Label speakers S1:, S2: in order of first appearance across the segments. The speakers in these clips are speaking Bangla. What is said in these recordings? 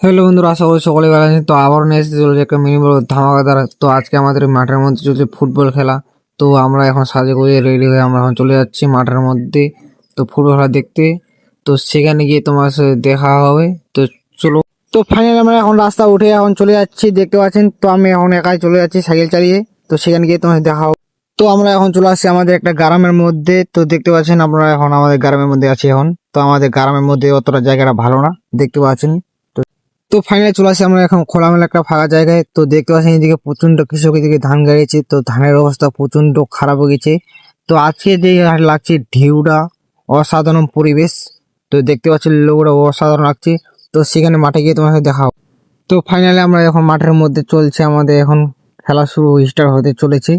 S1: হ্যালো বন্ধুরা, আশা করি সকলে ভালো আছেন। তো আবারও নিয়ে এসেছি চলেছে একটা মিনি বড় ধামাকাদার তো আজকে আমাদের মাঠের মধ্যে চলছে ফুটবল খেলা। তো আমরা এখন সাজে করে রেডি হয়ে আমরা এখন চলে যাচ্ছি মাঠের মধ্যে। তো ফুটবল খেলা দেখতে। তো সেখানে গিয়ে তোমার সাথে দেখা হবে। তো চলো। তো ফাইনালি আমরা এখন রাস্তা উঠে এখন চলে যাচ্ছি, দেখতে পাচ্ছেন? তো আমি এখন একাই চলে যাচ্ছি সাইকেল চালিয়ে। তো সেখানে গিয়ে তোমার দেখা হবে। তো আমরা এখন চলে আসছি আমাদের একটা গ্রামের মধ্যে। তো দেখতে পাচ্ছেন আপনারা এখন আমাদের গ্রামের মধ্যে আছি এখন। তো আমাদের গ্রামের মধ্যে অতটা জায়গাটা ভালো না, দেখতে পাচ্ছেন? তো ফাইনালি চলে আসি আমরা এখন খোলামেলা একটা ফাঁকা জায়গায়। তো দেখতে পাচ্ছেন এদিকে প্রচণ্ড কৃষক এদিকে ধান গাড়িয়েছে, তো ধানের অবস্থা প্রচণ্ড খারাপ হয়ে গেছে। তো আজকে যে লাগছে ঢেউটা, অসাধারণ পরিবেশ। তো দেখতে পাচ্ছেন লোকটা অসাধারণ লাগছে। তো সেখানে মাঠে গিয়ে তোমার সাথে দেখা হবে। তো ফাইনালি আমরা এখন মাঠের মধ্যে চলছে, আমাদের এখন খেলা শুরু স্টার্ট হতে চলেছে।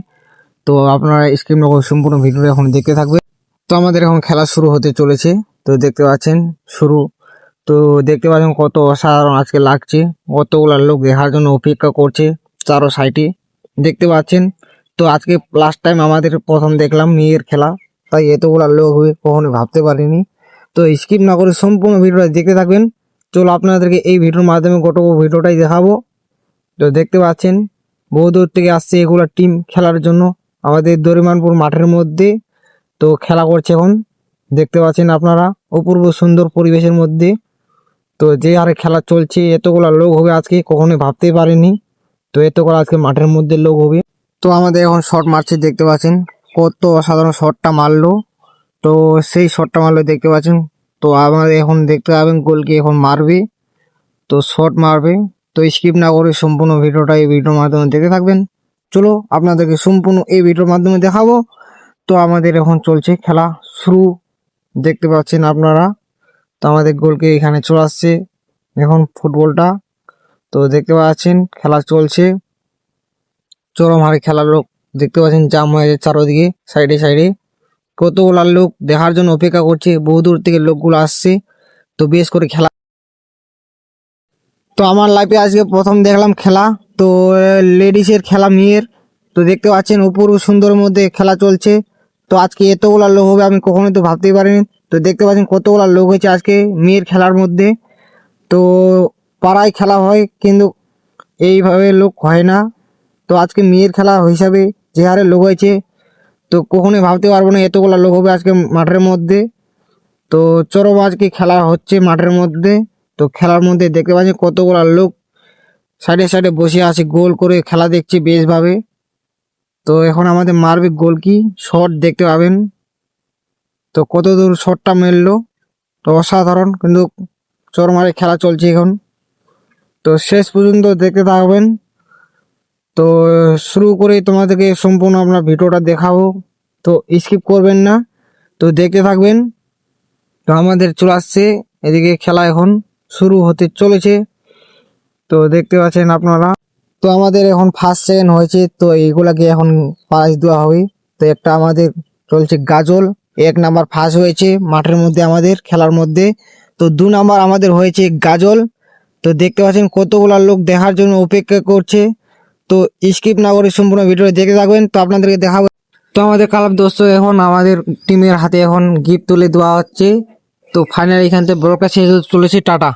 S1: তো আপনারা স্ক্রিন সম্পূর্ণ ভিডিও এখন দেখতে থাকবে তো আমাদের এখন খেলা শুরু হতে চলেছে। তো দেখতে পাচ্ছেন শুরু তো দেখতে পাচ্ছেন কত অসাধারণ আজকে লাগছে। কতগুলো লোক দেখার জন্য অপেক্ষা করছে চারো সাইডে। দেখতে পাচ্ছেন? তো আজকে লাস্ট টাইম আমাদের প্রথম দেখলাম মেয়ের খেলা। তাই এতগুলো লোক হয়ে কখনো ভাবতে পারিনি। তো স্কিপ না করে সম্পূর্ণ ভিডিওটা দেখতে থাকবেন। চলো আপনাদেরকে এই ভিডিওর মাধ্যমে গোটা ভিডিওটাই দেখাবো। তো দেখতে পাচ্ছেন? বহু দূর থেকে আসছে এগুলো টিম খেলার জন্য। আমাদের দরিমানপুর মাঠের মধ্যে তো খেলা করছে এখন। দেখতে পাচ্ছেন আপনারা? অপূর্ব সুন্দর পরিবেশের মধ্যে। তো যে হারে খেলা চলছে, এতগুলা লোক হবে আজকে, কখনোই ভাবতেই পারিনি। তো এতগুলো আজকে মাঠের মধ্যে লোক হবে। তো আমাদের এখন শট মারছে, দেখতে পাচ্ছেন। কত অসাধারণ শটটা মারলো। তো সেই শটটা মারলো দেখতে পাচ্ছেন। তো আমাদের এখন দেখতে পাবেন গোলকে এখন মারবে। তো শট মারবে। তো স্কিপ না করে সম্পূর্ণ ভিডিওটা এই ভিডিওর মাধ্যমে দেখতে থাকবেন। চলো, আপনাদেরকে সম্পূর্ণ এই ভিডিওর মাধ্যমে দেখাবো। তো আমাদের এখন চলছে খেলা শুরু। দেখতে পাচ্ছেন আপনারা। তো আমাদের গোলকে এখানে চলে আসছে। এখন ফুটবলটা, তো দেখতে পাচ্ছেন খেলা চলছে। চরম হারে খেলার লোক দেখতে পাচ্ছেন জাম হয়ে যাচ্ছে চারোদিকে, সাইডে সাইডে। কতগুলা লোক দেখার জন্য অপেক্ষা করছে, বহু দূর থেকে লোকগুলো আসছে। তো বেশ করে খেলা। তো আমার লাইফে আজকে প্রথম দেখলাম খেলা, তো লেডিসের খেলা, মেয়ের। তো দেখতে পাচ্ছেন উপর সুন্দর মধ্যে খেলা চলছে। তো আজকে এতগুলা লোক হবে আমি কখনোই তো ভাবতেই পারিনি। তো দেখতে পাচ্ছেন কতগুলা লোক হয়েছে আজকে মেয়ের খেলার মধ্যে। তো পাড়ায় খেলা হয় কিন্তু এইভাবে লোক হয় না। তো আজকে মেয়ের খেলা হিসাবে যে হারে লোক হয়েছে, তো কখনোই ভাবতে পারব না এতগুলা লোক হবে আজকে মাঠের মধ্যে। তো চরম আজকে খেলা হচ্ছে মাঠের মধ্যে। তো খেলার মধ্যে দেখতে পাচ্ছি কতগুলা লোক সাইডে সাইডে বসে আছে, গোল করে খেলা দেখছে বেশভাবে। তো এখন আমাদের মারবে গোল কি? শট দেখতে পাবেন। তো কত দূর শটটা মেললো? তো অসাধারণ, কিন্তু চরমারে খেলা চলছে এখন। তো শেষ পর্যন্ত দেখতে থাকবেন। তো শুরু করে তোমাদেরকে সম্পূর্ণ আমরা ভিডিওটা দেখাবো। তো স্কিপ করবেন না। তো দেখতে থাকবেন। তো আমাদের চলে আসছে, এদিকে খেলা এখন শুরু হতে চলেছে। তো দেখতে পাচ্ছেন আপনারা। তো আমাদের এখন ফার্স্ট সেকেন্ড হয়েছে, তো এইগুলাকে এখন প্রাইজ দেওয়া হবে। তো একটা আমাদের চলছে গাজল। এক নাম্বার ফার্স্ট হয়েছে মাঠের মধ্যে আমাদের, খেলার মধ্যে। তো দু নাম্বার আমাদের হয়েছে গাজল। তো দেখতে পাচ্ছেন কতগুলো লোক দেখার জন্য অপেক্ষা করছে। তো স্কিপ না করে সম্পূর্ণ ভিডিও দেখে থাকবেন। তো আপনাদেরকে দেখাবো। তো আমাদের কালাম দোস্ত এখন আমাদের টিমের হাতে এখন গিফট তুলে দেওয়া হচ্ছে। তো ফাইনাল এখান থেকে ব্রোকার শেষ চলেছে, টাটা।